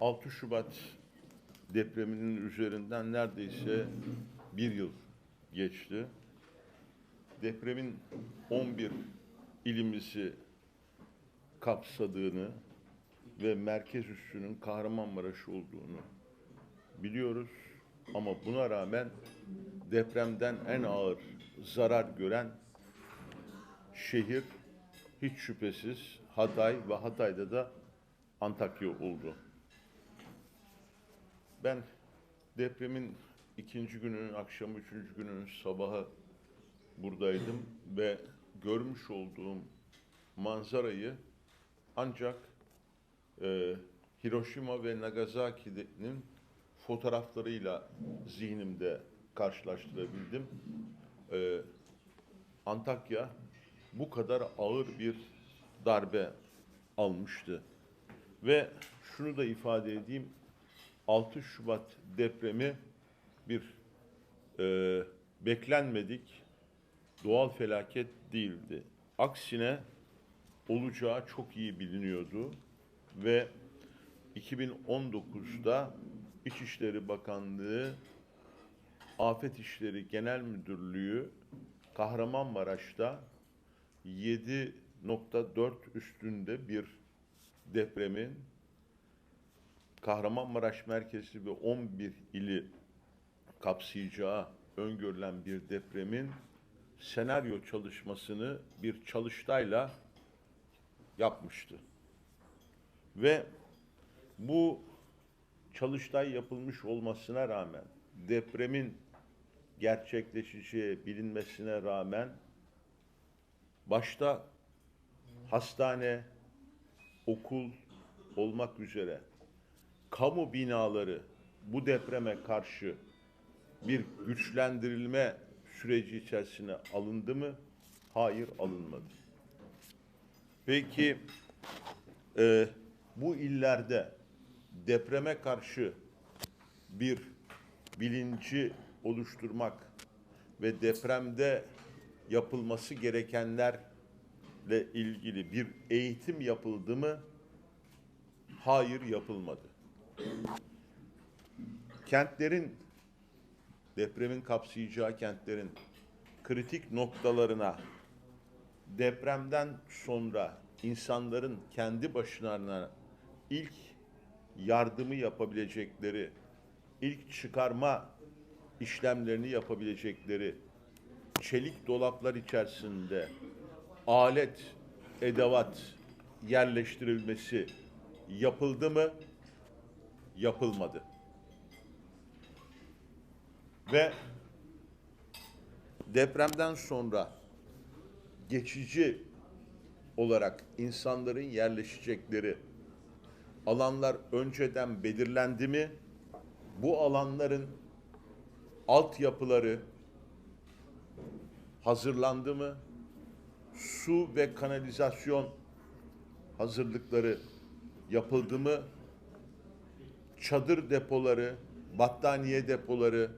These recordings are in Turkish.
6 Şubat depreminin üzerinden neredeyse bir yıl geçti. Depremin 11 ilimizi kapsadığını ve merkez üssünün Kahramanmaraş olduğunu biliyoruz. Ama buna rağmen depremden en ağır zarar gören şehir hiç şüphesiz Hatay ve Hatay'da da Antakya oldu. Ben depremin ikinci gününün akşamı, üçüncü gününün sabahı buradaydım ve görmüş olduğum manzarayı ancak e, Hiroşima ve Nagasaki'nin fotoğraflarıyla zihnimde karşılaştırabildim. E, Antakya bu kadar ağır bir darbe almıştı. Ve şunu da ifade edeyim, 6 Şubat depremi bir e, beklenmedik doğal felaket değildi. Aksine olacağı çok iyi biliniyordu ve 2019'da İçişleri Bakanlığı Afet İşleri Genel Müdürlüğü Kahramanmaraş'ta 7.4 üstünde bir depremin Kahramanmaraş merkezi ve 11 ili kapsayacağı öngörülen bir depremin senaryo çalışmasını bir çalıştayla yapmıştı. Ve bu çalıştay yapılmış olmasına rağmen depremin gerçekleşeceği bilinmesine rağmen başta hastane, okul olmak üzere kamu binaları bu depreme karşı bir güçlendirilme süreci içerisine alındı mı? Hayır alınmadı. Peki e, bu illerde depreme karşı bir bilinci oluşturmak ve depremde yapılması gerekenlerle ilgili bir eğitim yapıldı mı? Hayır yapılmadı. Kentlerin depremin kapsayacağı kentlerin kritik noktalarına depremden sonra insanların kendi başlarına ilk yardımı yapabilecekleri, ilk çıkarma işlemlerini yapabilecekleri çelik dolaplar içerisinde alet, edevat yerleştirilmesi yapıldı mı? Yapılmadı. Ve depremden sonra geçici olarak insanların yerleşecekleri alanlar önceden belirlendi mi? Bu alanların altyapıları hazırlandı mı? Su ve kanalizasyon hazırlıkları yapıldı mı? Çadır depoları, battaniye depoları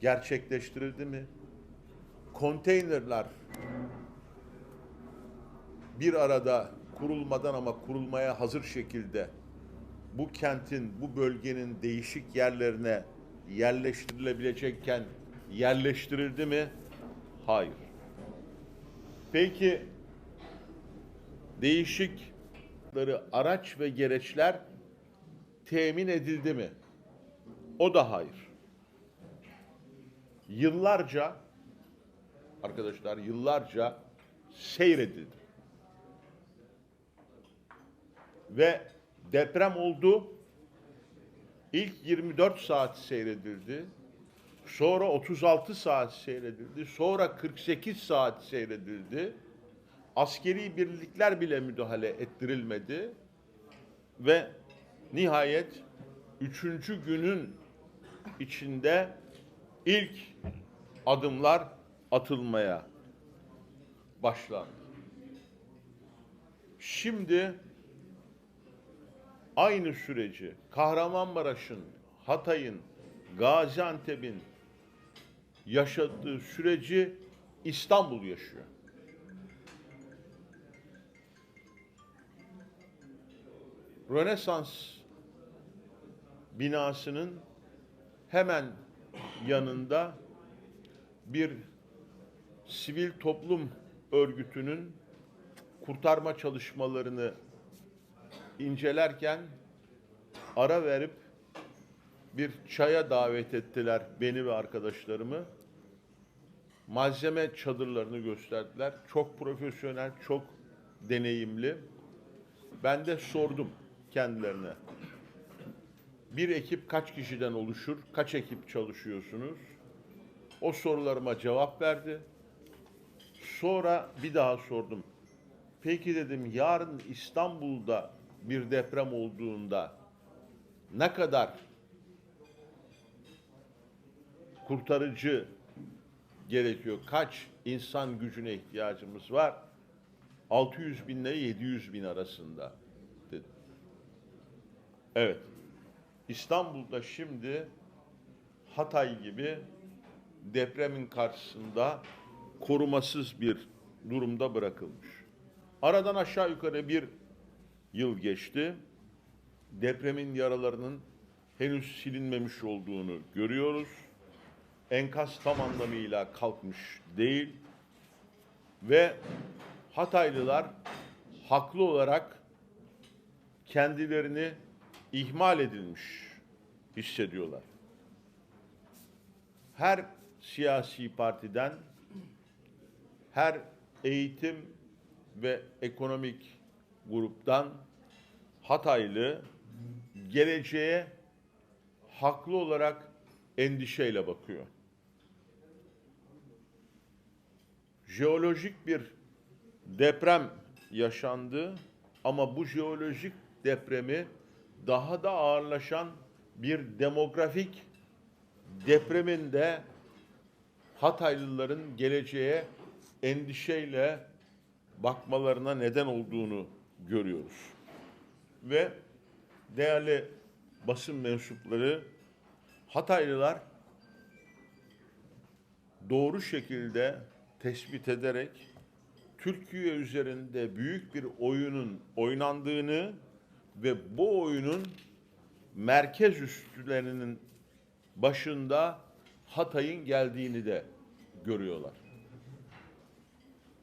gerçekleştirildi mi? Konteynerler bir arada kurulmadan ama kurulmaya hazır şekilde bu kentin, bu bölgenin değişik yerlerine yerleştirilebilecekken yerleştirildi mi? Hayır. Peki değişik araç ve gereçler temin edildi mi? O da hayır. Yıllarca arkadaşlar yıllarca seyredildi. Ve deprem oldu. İlk 24 saat seyredildi. Sonra 36 saat seyredildi. Sonra 48 saat seyredildi. Askeri birlikler bile müdahale ettirilmedi. Ve nihayet üçüncü günün içinde ilk adımlar atılmaya başlandı. Şimdi aynı süreci Kahramanmaraş'ın, Hatay'ın, Gaziantep'in yaşadığı süreci İstanbul yaşıyor. Rönesans binasının hemen yanında bir sivil toplum örgütünün kurtarma çalışmalarını incelerken ara verip bir çaya davet ettiler beni ve arkadaşlarımı. Malzeme çadırlarını gösterdiler. Çok profesyonel, çok deneyimli. Ben de sordum kendilerine. Bir ekip kaç kişiden oluşur? Kaç ekip çalışıyorsunuz? O sorularıma cevap verdi. Sonra bir daha sordum. Peki dedim yarın İstanbul'da bir deprem olduğunda ne kadar kurtarıcı gerekiyor? Kaç insan gücüne ihtiyacımız var? 600 bin ile 700 bin arasında dedim. Evet. İstanbul'da şimdi Hatay gibi depremin karşısında korumasız bir durumda bırakılmış. Aradan aşağı yukarı bir yıl geçti. Depremin yaralarının henüz silinmemiş olduğunu görüyoruz. Enkaz tam anlamıyla kalkmış değil. Ve Hataylılar haklı olarak kendilerini ihmal edilmiş hissediyorlar. Her siyasi partiden, her eğitim ve ekonomik gruptan Hataylı geleceğe haklı olarak endişeyle bakıyor. Jeolojik bir deprem yaşandı ama bu jeolojik depremi daha da ağırlaşan bir demografik depremin de Hataylıların geleceğe endişeyle bakmalarına neden olduğunu görüyoruz. Ve değerli basın mensupları Hataylılar doğru şekilde tespit ederek Türkiye üzerinde büyük bir oyunun oynandığını ve bu oyunun merkez üstülerinin başında Hatay'ın geldiğini de görüyorlar.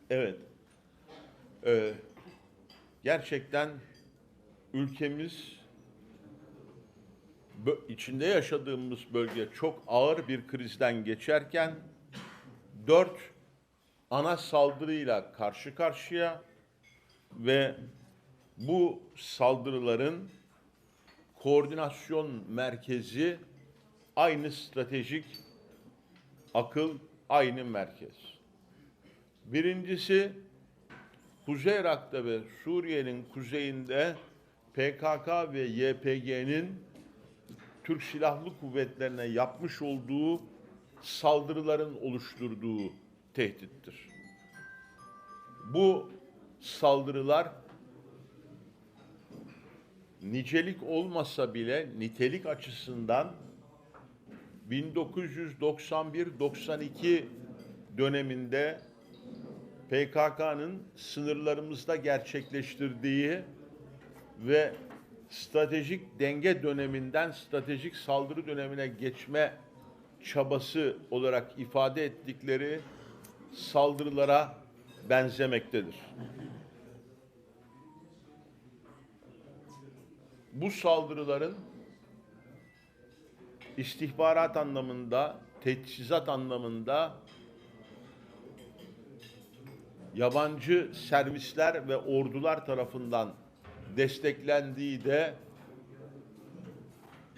Evet. Ee, gerçekten ülkemiz içinde yaşadığımız bölge çok ağır bir krizden geçerken dört ana saldırıyla karşı karşıya ve bu saldırıların koordinasyon merkezi aynı stratejik akıl, aynı merkez. Birincisi Kuzey Irak'ta ve Suriye'nin kuzeyinde PKK ve YPG'nin Türk Silahlı Kuvvetlerine yapmış olduğu saldırıların oluşturduğu tehdittir. Bu saldırılar nicelik olmasa bile nitelik açısından 1991-92 döneminde PKK'nın sınırlarımızda gerçekleştirdiği ve stratejik denge döneminden stratejik saldırı dönemine geçme çabası olarak ifade ettikleri saldırılara benzemektedir. Bu saldırıların istihbarat anlamında, teçhizat anlamında yabancı servisler ve ordular tarafından desteklendiği de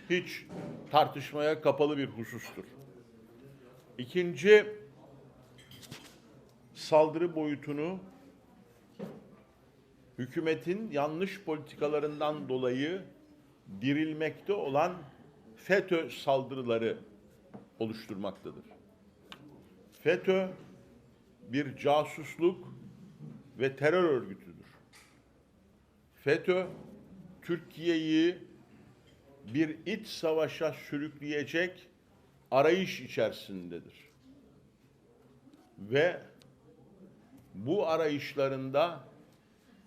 hiç tartışmaya kapalı bir husustur. İkinci saldırı boyutunu hükümetin yanlış politikalarından dolayı dirilmekte olan FETÖ saldırıları oluşturmaktadır. FETÖ bir casusluk ve terör örgütüdür. FETÖ Türkiye'yi bir iç savaşa sürükleyecek arayış içerisindedir. Ve bu arayışlarında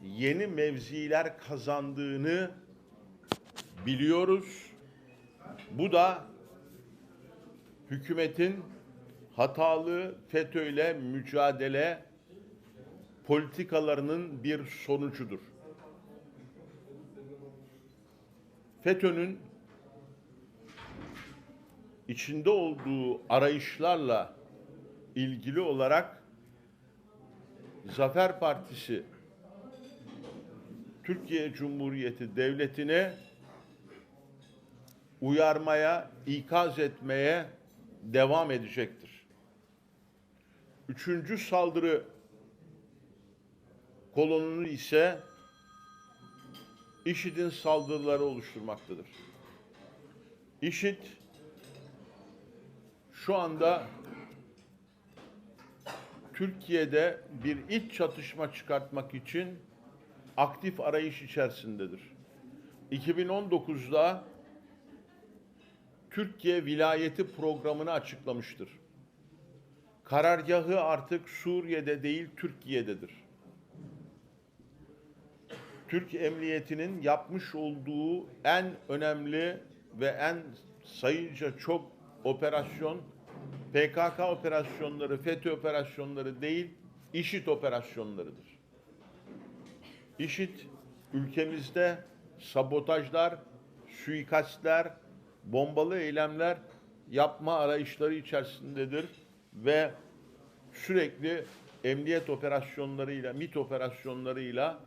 yeni mevziler kazandığını biliyoruz. Bu da hükümetin hatalı FETÖ'yle mücadele politikalarının bir sonucudur. FETÖ'nün içinde olduğu arayışlarla ilgili olarak Zafer Partisi Türkiye Cumhuriyeti Devleti'ne uyarmaya, ikaz etmeye devam edecektir. Üçüncü saldırı kolonunu ise IŞİD'in saldırıları oluşturmaktadır. IŞİD şu anda Türkiye'de bir iç çatışma çıkartmak için aktif arayış içerisindedir. 2019'da Türkiye vilayeti programını açıklamıştır. Karargahı artık Suriye'de değil Türkiye'dedir. Türk Emniyeti'nin yapmış olduğu en önemli ve en sayıca çok operasyon PKK operasyonları, FETÖ operasyonları değil, IŞİD operasyonlarıdır. IŞİD ülkemizde sabotajlar, suikastler, bombalı eylemler yapma arayışları içerisindedir ve sürekli emniyet operasyonlarıyla, MIT operasyonlarıyla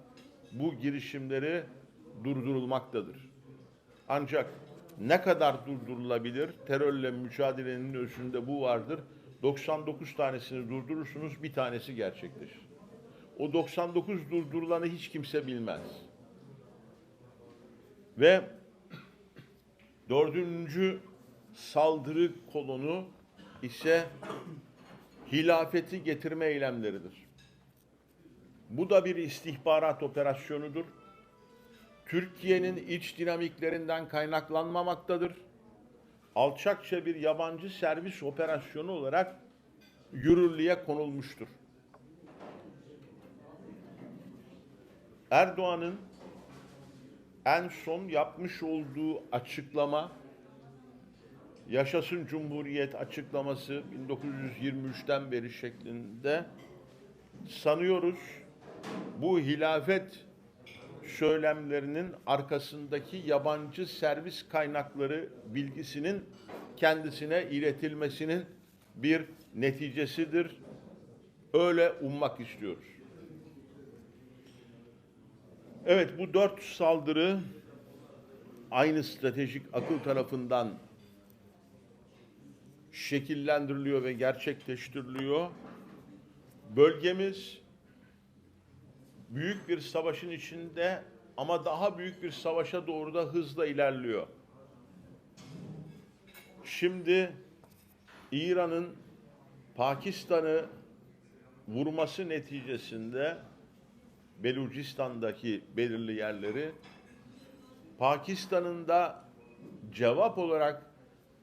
bu girişimleri durdurulmaktadır. Ancak ne kadar durdurulabilir? Terörle mücadelenin özünde bu vardır. 99 tanesini durdurursunuz, bir tanesi gerçekleşir. O 99 durdurulanı hiç kimse bilmez. Ve dördüncü saldırı kolonu ise hilafeti getirme eylemleridir. Bu da bir istihbarat operasyonudur. Türkiye'nin iç dinamiklerinden kaynaklanmamaktadır. Alçakça bir yabancı servis operasyonu olarak yürürlüğe konulmuştur. Erdoğan'ın en son yapmış olduğu açıklama Yaşasın Cumhuriyet açıklaması 1923'ten beri şeklinde sanıyoruz bu hilafet söylemlerinin arkasındaki yabancı servis kaynakları bilgisinin kendisine iletilmesinin bir neticesidir. Öyle ummak istiyoruz. Evet bu dört saldırı aynı stratejik akıl tarafından şekillendiriliyor ve gerçekleştiriliyor. Bölgemiz büyük bir savaşın içinde ama daha büyük bir savaşa doğru da hızla ilerliyor. Şimdi İran'ın Pakistan'ı vurması neticesinde Belucistan'daki belirli yerleri Pakistan'ın da cevap olarak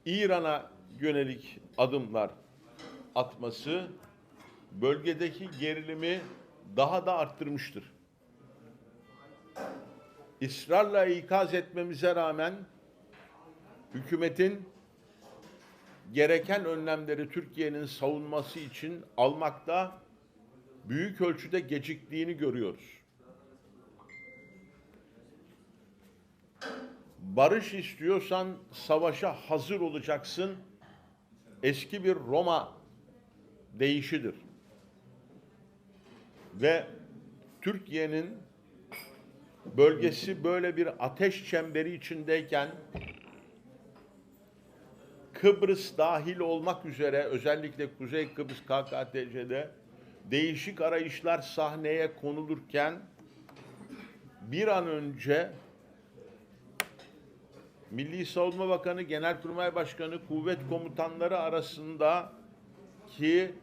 İran'a yönelik adımlar atması bölgedeki gerilimi daha da arttırmıştır. İsrarla ikaz etmemize rağmen hükümetin gereken önlemleri Türkiye'nin savunması için almakta büyük ölçüde geciktiğini görüyoruz. Barış istiyorsan savaşa hazır olacaksın. Eski bir Roma deyişidir ve Türkiye'nin bölgesi böyle bir ateş çemberi içindeyken Kıbrıs dahil olmak üzere özellikle Kuzey Kıbrıs KKTC'de değişik arayışlar sahneye konulurken bir an önce Milli Savunma Bakanı, Genelkurmay Başkanı, kuvvet komutanları arasında ki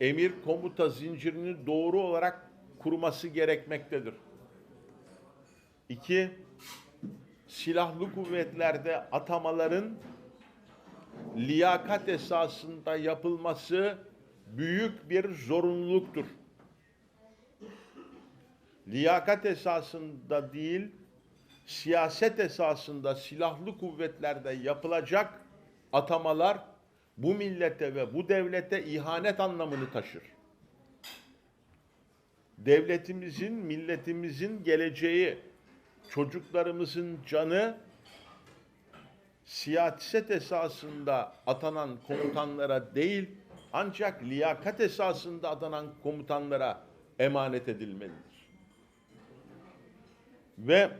emir komuta zincirini doğru olarak kurması gerekmektedir. İki, silahlı kuvvetlerde atamaların liyakat esasında yapılması büyük bir zorunluluktur. Liyakat esasında değil, siyaset esasında silahlı kuvvetlerde yapılacak atamalar bu millete ve bu devlete ihanet anlamını taşır. Devletimizin, milletimizin geleceği, çocuklarımızın canı siyaset esasında atanan komutanlara değil, ancak liyakat esasında atanan komutanlara emanet edilmelidir. Ve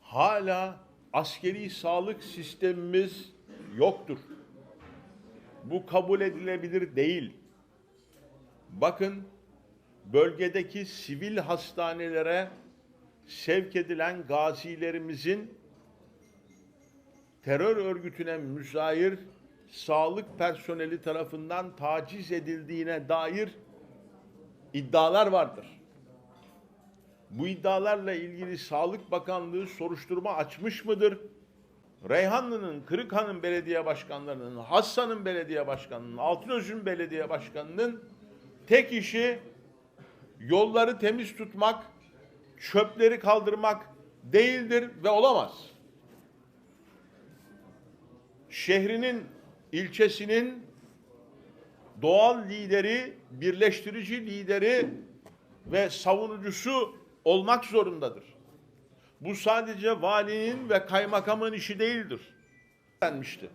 hala askeri sağlık sistemimiz yoktur. Bu kabul edilebilir değil. Bakın bölgedeki sivil hastanelere sevk edilen gazilerimizin terör örgütüne müzayir sağlık personeli tarafından taciz edildiğine dair iddialar vardır. Bu iddialarla ilgili Sağlık Bakanlığı soruşturma açmış mıdır? Reyhanlı'nın, Kırıkhan'ın belediye başkanlarının, Hassa'nın belediye başkanının, Altınöz'ün belediye başkanının tek işi yolları temiz tutmak, çöpleri kaldırmak değildir ve olamaz. Şehrinin, ilçesinin doğal lideri, birleştirici lideri ve savunucusu olmak zorundadır. Bu sadece valinin ve kaymakamın işi değildir. Denmişti.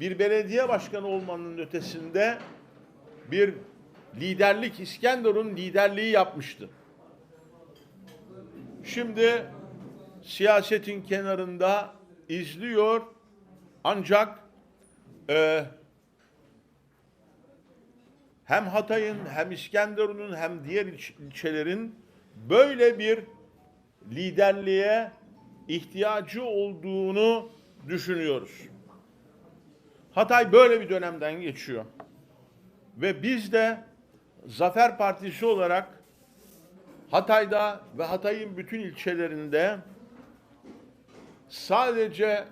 Bir belediye başkanı olmanın ötesinde bir liderlik İskenderun liderliği yapmıştı. Şimdi siyasetin kenarında izliyor ancak e, hem Hatay'ın hem İskenderun'un hem diğer ilç- ilçelerin böyle bir liderliğe ihtiyacı olduğunu düşünüyoruz. Hatay böyle bir dönemden geçiyor. Ve biz de Zafer Partisi olarak Hatay'da ve Hatay'ın bütün ilçelerinde sadece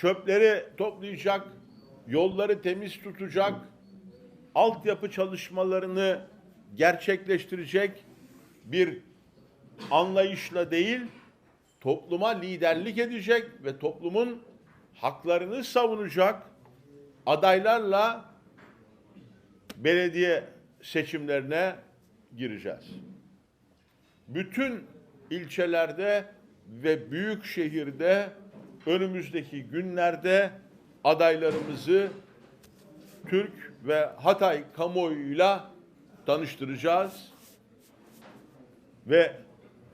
çöpleri toplayacak, yolları temiz tutacak, altyapı çalışmalarını gerçekleştirecek bir anlayışla değil, topluma liderlik edecek ve toplumun haklarını savunacak adaylarla belediye seçimlerine gireceğiz. Bütün ilçelerde ve büyük şehirde önümüzdeki günlerde adaylarımızı Türk ve Hatay kamuoyuyla tanıştıracağız. Ve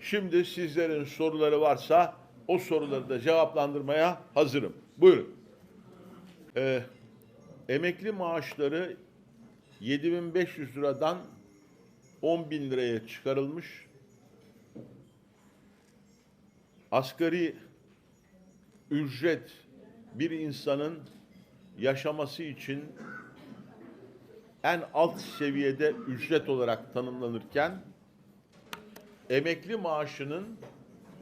şimdi sizlerin soruları varsa o soruları da cevaplandırmaya hazırım. Buyurun. Ee, emekli maaşları 7500 liradan 10 bin liraya çıkarılmış. Asgari ücret bir insanın yaşaması için en alt seviyede ücret olarak tanımlanırken emekli maaşının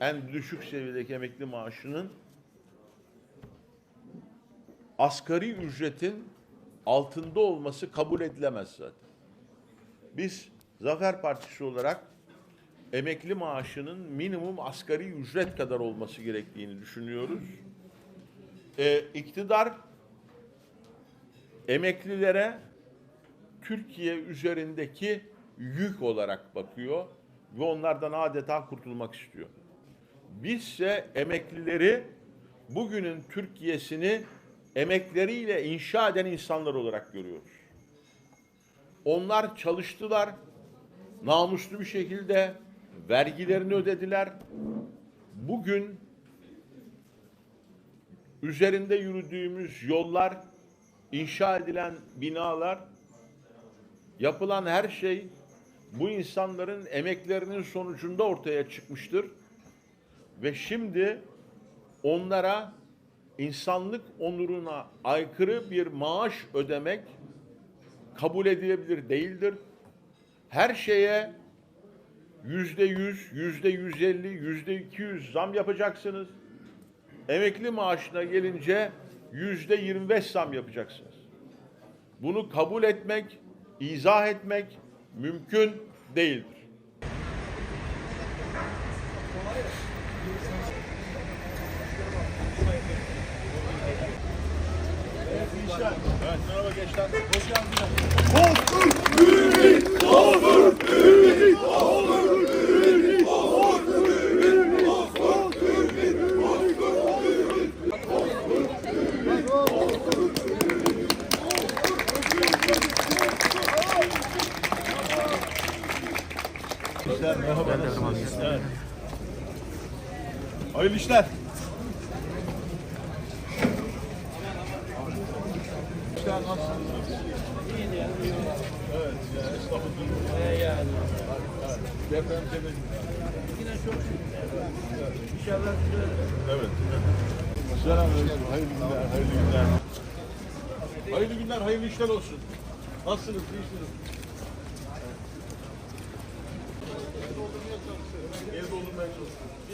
en düşük seviyedeki emekli maaşının asgari ücretin altında olması kabul edilemez zaten. Biz Zafer Partisi olarak emekli maaşının minimum asgari ücret kadar olması gerektiğini düşünüyoruz. Ee, iktidar emeklilere Türkiye üzerindeki yük olarak bakıyor ve onlardan adeta kurtulmak istiyor. Bizse emeklileri bugünün Türkiye'sini emekleriyle inşa eden insanlar olarak görüyoruz. Onlar çalıştılar, namuslu bir şekilde vergilerini ödediler. Bugün üzerinde yürüdüğümüz yollar, inşa edilen binalar, yapılan her şey bu insanların emeklerinin sonucunda ortaya çıkmıştır. Ve şimdi onlara insanlık onuruna aykırı bir maaş ödemek kabul edilebilir değildir. Her şeye yüzde yüz, yüzde yüz elli, yüzde iki yüz zam yapacaksınız. Emekli maaşına gelince yüzde yirmi beş zam yapacaksınız. Bunu kabul etmek, izah etmek mümkün değildir. Hoş geldiniz. Hoş geldiniz. İşler, merhaba. Evet. Hayırlı işler. Evet, ya esnafın durumu. Evet. Deprem sebebi. Yine çok İnşallah Evet. Selamünaleyküm. Hayırlı günler, hayırlı günler. Hayırlı günler, hayırlı işler olsun. Nasılsınız, iyisiniz?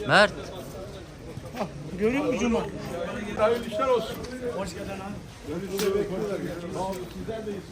Mert. Görüyor musun Cuma? Hayırlı işler olsun. Hoş geldin abi. Olun, sizler de iyisiniz.